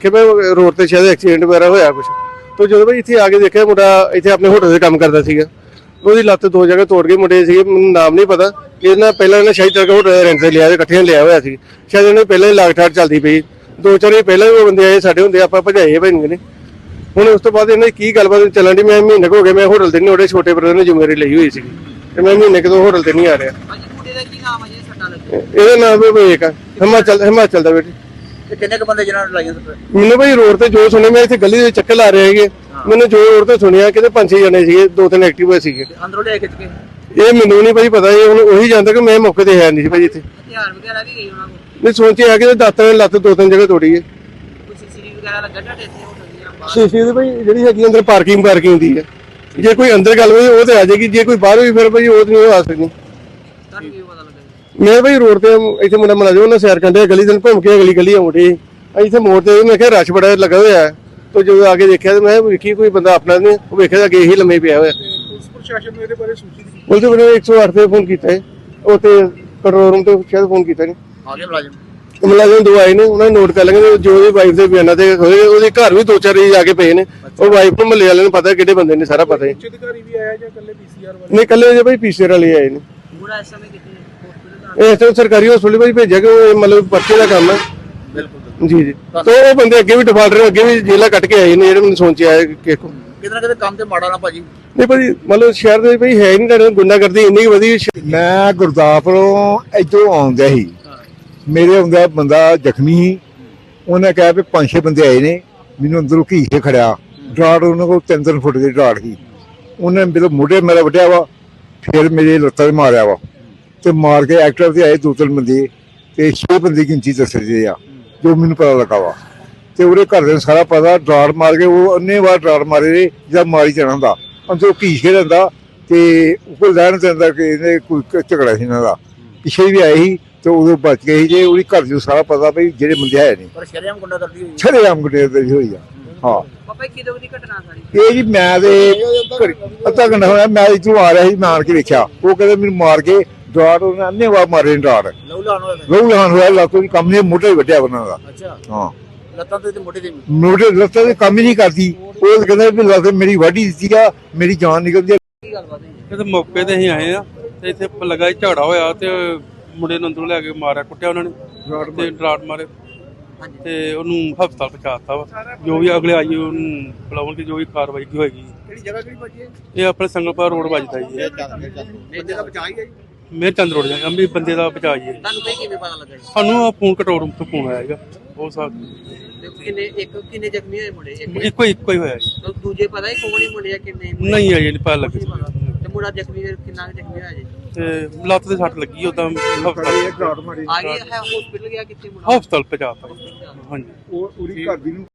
ਕਿ ਮੈਂ ਰੋਡ ਤੇ ਸ਼ਾਇਦ ਐਕਸੀਡੈਂਟ ਵਗੈਰਾ ਹੋਇਆ ਕੁਝ ਤੋਂ ਜਦੋਂ ਮੈਂ ਇੱਥੇ ਆ ਕੇ ਦੇਖਿਆ ਮੁੰਡਾ ਇੱਥੇ ਆਪਣੇ ਹੋਟਲ ਦੇ ਕੰਮ ਕਰਦਾ ਸੀਗਾ। ਉਹਦੀ ਲੱਤ ਦੋ ਜਗ੍ਹਾ ਤੋੜ ਕੇ ਮੁੰਡੇ ਸੀਗੇ ਮੈਨੂੰ ਨਾਮ ਨਹੀਂ ਪਤਾ। ਇਹਨਾਂ ਪਹਿਲਾਂ ਇਹਨੇ ਸ਼ਾਇਦ ਤੱਕ ਹੋਟਲ ਰੈਂਟ ਤੇ ਲਿਆ ਤੇ ਇਕੱਠੇ ਲਿਆ ਹੋਇਆ ਸੀ। ਸ਼ਾਇਦ ਇਹਨੇ ਪਹਿਲਾਂ ਹੀ ਲਾਗਠਾੜ ਚੱਲਦੀ ਪਈ। ਦੋ ਚਾਰ ਵਾਰੀ ਪਹਿਲਾਂ ਵੀ ਉਹ ਬੰਦੇ ਆਏ ਸਾਡੇ ਹੁੰਦੇ ਆਪਾਂ ਭਜਾਏ ਭੈਣ ਨੇ। ਹੁਣ ਉਸ ਤੋਂ ਬਾਅਦ ਇਹਨਾਂ ਦੀ ਕੀ ਗੱਲਬਾਤ ਚੱਲਣ ਦੀ ਮੈਂ ਮਹੀਨੇ ਕੁ ਹੋ ਗਿਆ ਮੈਂ ਹੋਟਲ ਤੇ ਨਹੀਂ ਉਹਦੇ ਛੋਟੇ ਬ੍ਰਦਰ ਨੇ ਜ਼ਿੰਮੇਵਾਰੀ ਲਈ ਹੋਈ ਸੀ ਤੇ ਮੈਂ ਮਹੀਨੇ ਕਿਦੋਂ ਹੋਟਲ ਤੇ ਨਹੀਂ ਆ ਰਿਹਾ। ਇਹਦਾ ਨਾਮ ਵੀ ਵਿਵੇਕ। ਆ ਹਿਮਾਚਲ ਹਿਮਾਚਲ ਦਾ ਬੇਟੇ। ਤੇ ਕਿੰਨੇ ਕ ਬੰਦੇ ਜਿਹਨਾਂ ਨੂੰ ਲਾਈਆਂ ਸੱਟਾਂ ਮੈਨੂੰ ਭਾਈ ਰੋਡ ਤੇ ਜੋ ਸੁਣਿਆ ਮੈਂ ਇੱਥੇ ਗਲੀ ਦੇ ਚੱਕਰ ਲਾ ਰਹੇ ਹੈਗੇ ਮੈਨੂੰ ਜੋ ਰੋਡ ਤੇ ਸੁਣਿਆ ਕਿਤੇ ਪੰਜ ਛੇ ਜਣੇ ਸੀਗੇ ਦੋ ਤਿੰਨ ਐਕਟਿਵ ਸੀਗੇ। ਤੇ ਅੰਦਰੋਂ ਲੈ ਖਿੱਚ ਕੇ ਇਹ ਮੈਨੂੰ ਨਹੀਂ ਭਾਈ ਪਤਾ ਇਹ ਹੁਣ ਉਹੀ ਜਾਣਦਾ ਕਿ ਮੈਂ ਮੌਕੇ ਤੇ ਹੈ ਨਹੀਂ ਸੀ ਭਾਈ ਇੱਥੇ। ਹਥਿਆਰ ਵਗੈਰਾ ਵੀ ਗਈ ਉਹਨਾਂ ਕੋਲ? ਨਹੀਂ ਸੋਚਿਆ ਕਿ ਦਾਤਾਂ ਨੇ ਲੱਤ ਦੋ ਤਿੰਨ ਜਗ੍ਹਾ ਤੋੜੀ ਹੈ। ਕੋਈ ਸੀਸੀਟੀਵੀ ਵਗੈਰਾ ਲੱਗਾ ਤੁਹਾਡੇ ਇੱਥੇ? ਹੋਟਲ ਦੀਆਂ ਬਾਹਰ ਸ਼ੀਸ਼ੇ ਦੀ ਭਾਈ ਜਿਹੜੀ ਹੈਗੀ ਅੰਦਰ ਪਾਰਕਿੰਗ ਪਾਰਕਿੰਗ ਹੁੰਦੀ ਹੈ। ਜੇ ਕੋਈ ਅੰਦਰ ਗੱਲ ਹੋਈ ਉਹ ਤੇ ਆ ਜਾਏਗੀ। ਜੇ ਕੋਈ ਬਾਹਰ ਹੋਈ ਫਿਰ ਭਾਈ ਉਹ ਤੇ ਨਹੀਂ ਆ ਸਕਦੀ ਤੁਹਾਨੂੰ ਕੀ ਪਤਾ ਲੱਗਾ ਜੀ? ਮੈਂ ਭਾਈ ਰੋਡ ਤੇ ਇੱਥੇ ਮੁੰਡਾ ਮਲਾ ਜੋ ਉਹਨਾਂ ਸੈਰ ਕਰਦੇ ਗਲੀ ਦੇ ਘੁੰਮ ਕੇ ਅਗਲੀ ਗਲੀ ਆਉਂਦੇ। ਇੱਥੇ ਮੋੜ ਤੇ ਮੈਂ ਕਿਹਾ ਰਸ਼ ਬੜਾ ਲੱਗਾ ਹੋਇਆ। ਹੈ ਤੇ ਜਦੋਂ ਆ ਕੇ ਦੇਖਿਆ ਤੇ ਮੈਂ ਵੇਖੀ ਕੋਈ ਬੰਦਾ ਆਪਣਾ ਨਹੀਂ ਉਹ ਵੇਖਿਆ ਤਾਂ ਅੱਗੇ ਹੀ ਲੰਮੇ ਪਿਆ ਹੋਇਆ। ਪੁਲਿਸ ਪ੍ਰਸ਼ਾਸਨ ਨੂੰ ਇਹਦੇ ਬਾਰੇ ਸੂਚਿਤ ਕੀਤਾ ਉਹਦੇ ਬਣੇ 108 ਤੇ ਫੋਨ ਕੀਤਾ ਹੈ ਉਹ ਤੇ ਕੰਟਰੋਲ ਰੂਮ ਤੇ ਸ਼ਾਇਦ ਫੋਨ ਕੀਤਾ ਨਹੀਂ ਆ ਗਏ ਮੁਲਾਜ਼ਮ? ਮੁਲਾਜ਼ਮ ਦੋ ਆਏ ਨੇ ਉਹਨਾਂ ਨੇ ਨੋਟ ਕਰ ਲਏ ਜੋ ਉਹਦੀ ਵਾਈਫ ਦੇ ਬਿਆਨਾਂ ਤੇ ਹੋਏ ਉਹਦੇ ਘਰ ਵੀ ਦੋ ਚਾਰ ਹੀ ਜਾ ਕੇ ਪਏ ਨੇ। ਉਹ ਵਾਈਫ ਨੂੰ ਮੱਲੇ ਵਾਲਿਆਂ ਨੂੰ ਪਤਾ ਕਿਹੜੇ ਬੰਦੇ ਨੇ ਸਾਰਾ ਪਤਾ ਹੈ। ਅਧਿਕਾਰੀ ਵੀ ਆਇਆ ਜਾਂ ਇਕੱਲੇ ਪੀਸੀਆਰ ਵਾਲੇ? ਨਹੀਂ ਕੱਲੇ ਜੇ ਭਾਈ ਪੀਸੀਆਰ ਵਾਲੇ ਆਏ ਨੇ। ਮੁੰਡਾ ਇਸ ਸਮੇਂ ਇਹ ਤਾਂ ਸਰਕਾਰੀ ਹਸਪਤਾਲ ਭਾਈ ਭੇਜਿਆ ਕਿ ਉਹ ਮਤਲਬ ਪਰਚੇ ਦਾ ਕੰਮ ਹੈ। ਬਿਲਕੁਲ ਜੀ ਜੀ। ਤੋਂ ਉਹ ਬੰਦੇ ਅੱਗੇ ਵੀ ਡਿਫਾਲਟਰ ਅੱਗੇ ਵੀ ਜੇਲਾ ਕੱਟ ਕੇ ਆਏ ਨੇ ਜਿਹੜੇ ਮੈਨੂੰ ਸੋਚ ਆਇਆ ਕਿ ਕਿਤੇ ਕਿਤੇ ਕੰਮ ਤੇ ਮਾੜਾ ਨਾ ਭਾਜੀ? ਨਹੀਂ ਭਾਜੀ ਮਤਲਬ ਸ਼ਹਿਰ ਦੇ ਭਾਈ ਹੈ ਹੀ ਨਹੀਂ ਤੁਹਾਡੇ ਗੁੰਡਾਗਰਦੀ ਇੰਨੀ ਵਧੀ ਸ਼- ਮੈਂ ਗੁਰਦਾਸਪੁਰੋਂ ਇੱਧਰੋਂ ਆਉਂਦਾ ਸੀ ਮੇਰੇ ਆਉਂਦਾ ਬੰਦਾ ਜ਼ਖਮੀ ਸੀ। ਉਹਨੇ ਕਿਹਾ ਵੀ ਪੰਜ ਛੇ ਬੰਦੇ ਆਏ ਨੇ ਮੈਨੂੰ ਅੰਦਰੋਂ ਘੀਸੇ ਖੜਿਆ। ਡਰਾੜ ਉਹਨਾਂ ਕੋਲ ਤਿੰਨ ਤਿੰਨ ਫੁੱਟ ਦੀ ਡਰਾੜ ਸੀ। ਉਹਨੇ ਮੇਰੇ ਮੋਢੇ ਮੇਰਾ ਵੱਢਿਆ ਵਾ ਫਿਰ ਮੇਰੇ ਲੱਤਾਂ 'ਤੇ ਮਾਰਿਆ ਵਾ। ਤੇ ਮਾਰ ਕੇ ਐਕਟਰ ਤੇ ਆਏ ਦੋ ਤਿੰਨ ਬੰਦੇ ਤੇ ਛੇ ਬੰਦੇ ਦੀ ਗਿਣਤੀ ਦੱਸਦੇ ਆ ਜੋ ਮੈਨੂੰ ਪਤਾ ਲੱਗਾ ਵਾ। ਤੇ ਉਹਦੇ ਘਰ ਦੇ ਨੂੰ ਸਾਰਾ ਪਤਾ ਡਰਾੜ ਮਾਰ ਕੇ ਉਹ ਅੰਨੇ ਵਾਰ ਡਰਾੜ ਮਾਰੇ ਜਦ ਮਾਰੀ ਜਾਣਾ ਹੁੰਦਾ। ਅੰਦਰੋਂ ਘੀਸ ਖੇਡਦਾ ਤੇ ਉਹ ਲੈਣ ਤੇ ਅੰਦਰ ਕਿ ਇਹਨੇ ਕੋਈ ਕ- ਝਗੜਾ ਸੀ ਇਹਨਾਂ ਦਾ। ਪਿੱਛੇ ਵੀ ਆਏ ਸੀ ਤੇ ਉਦੋਂ ਬਚ ਗਏ ਸੀ ਜੇ ਉਹਦੀ ਘਰ ਨੂੰ ਸਾਰਾ ਪਤਾ ਵੀ ਜਿਹੜੇ ਬੰਦੇ ਹੈ ਨਹੀਂ ਪਰ ਸ਼ਰਿਆਮ ਗੁੰਡਾ ਕਰਦੀ ਹੋਈ। ਛੜੇ ਆਮ ਗੁੱਡੇ ਦੇ ਹੋਈ ਆ ਹਾਂ। ਪਾਪਾ ਕਿਦੋਂ ਦੀ ਘਟਨਾ ਸਾਰੀ? ਇਹ ਜੀ ਮੈਂ ਤੇ ਘੜੀ- ਅੱਧਾ ਘੰਟਾ ਹੋਇਆ ਮੈਂ ਇੱਥੋਂ ਆ ਰਿਹਾ ਸੀ ਮੈਂ ਆਣ ਕੇ ਵੇਖਿਆ। ਉਹ ਕਹਿੰਦੇ ਮੈਨੂੰ ਮਾਰ ਕੇ ਡਰਾੜ ਉਹਨੇ ਅੰਨੇ ਵਾਰ ਮਾਰੇ ਨੇ ਡਰਾੜ ਲਹੂ ਲਾਣ ਹੋਇਆ ਰੋਹ ਲਹਾਨ ਹੋਇਆ ਲਾਤੋਂ ਦੀ ਕੰਮ ਨੇ ਮੋਢੇ ਵੱਡਿਆ ਉਹਨਾਂ ਦਾ। ਅੱਛਾ। ਹਾਂ। ਲੱਤਾਂ ਤੇ ਤੇ ਮੋਢੇ ਤੇ ਵੀ? ਮੋਢੇ ਲੱਤਾਂ ਦੇ ਕੰਮ ਹੀ ਨਹੀਂ ਕਰਦੀ। ਉਹ ਕਹਿੰਦਾ ਵੀ ਲੱਤ ਮੇਰੀ ਵਾਢੀ ਦਿੱਤੀ ਆ ਮੇਰੀ ਜਾਨ ਨਿਕਲਦੀ ਆ। ਕੀ ਗੱਲਬਾਤ ਹੈ ਇਹ ਤਾਂ ਮੌਕੇ ਤੇ ਅਸੀਂ ਆਏ ਆ ਤੇ ਇੱਥੇ ਲੱਗਾ ਹੀ ਝਗੜਾ ਹੋਇਆ ਤੇ ਮੁੰਡੇ ਨੂੰ ਅੰਦਰੋਂ ਲੈ ਕੇ ਮਾਰਿਆ ਕੁੱਟਿਆ ਉਹਨਾਂ ਨੇ। ਤੇ ਡਰਾਟ ਮਾਰੇ। ਹਾਂਜੀ। ਤੇ ਉਹਨੂੰ ਹਸਪਤਾਲ ਪਹੁੰਚਾਤਾ ਵਾ। ਜੋ ਵੀ ਅਗਲੇ ਆਈ ਉਹਨੂੰ ਬੁਲਾਉਣਗੇ ਜੋ ਵੀ ਕਾਰਵਾਈ ਹੋਏਗੀ। ਕਿਹੜੀ ਜਗ੍ਹਾ ਕਿਹੜੀ ਹੈ? ਇਹ ਆਪਣੇ ਸੰਗਲਪੁਰ ਰੋਡ ਵੱਜਦਾ ਜੀ। ਇਹ। ਬੰਦੇ ਦਾ ਹੀ ਹੈ ਜੀ। ਮੇਰ ਚੰਦ ਰੋਡ ਜਾਂ ਅੰਮ੍ਰਿਤ ਬੰਦੇ ਦਾ ਬਚਾਅ ਜੀ। ਤੁਹਾਨੂੰ ਕੋਈ ਕਿਵੇਂ ਪਤਾ ਲੱਗਾ ਜੀ ਸਾਨੂੰ ਆ ਫੋਨ ਰੂਮ ਤੋਂ ਫੋਨ ਆਇਆ ਹੈਗਾ ਉਹ ਸਾਥ ਤੇ ਕਿੰਨੇ ਇੱਕ ਕਿੰਨੇ ਜ਼ਖਮੀ ਹੋਏ ਮੁੰਡੇ? ਇੱਕ ਇੱਕੋ ਇੱਕੋ ਹੀ ਹੋਇਆ ਜੀ। ਤੇ ਦੂਜੇ ਪਤਾ ਹੀ ਕੌਣ ਹੀ ਮੁੰਡੇ ਆ ਕਿੰਨੇ ਮੁੰਡੇ? ਨਹੀਂ ਆਈ ਨਹੀਂ ਪਤਾ ਕੁਛ ਨਹੀਂ ਲੱਗਾ ਪਤਾ। ਤੇ ਮੁੰਡਾ ਜ਼ਖਮੀ ਫਿਰ ਕਿੰਨਾ ਕੁ ਜ਼ਖਮੀ ਹੋਇਆ ਜੀ? ਤੇ ਲੱਤ ਤੇ ਸੱਟ ਲੱਗੀ ਉਦਾਂ ਹਸਪਤਾਲ ਡਰਾੜ ਮਾਰੀ ਆ ਗਿਆ ਹੈ ਹਸਪੀਟਲ ਗਿਆ ਕਿੱਥੇ ਮੁੰਡਾ? ਹਸਪਤਾਲ ਪਹੁੰਚਾਤਾ ਹਾਂਜੀ। ਉਹ ਉਹਦੀ ਘਰ ਦੀ ਨੂੰ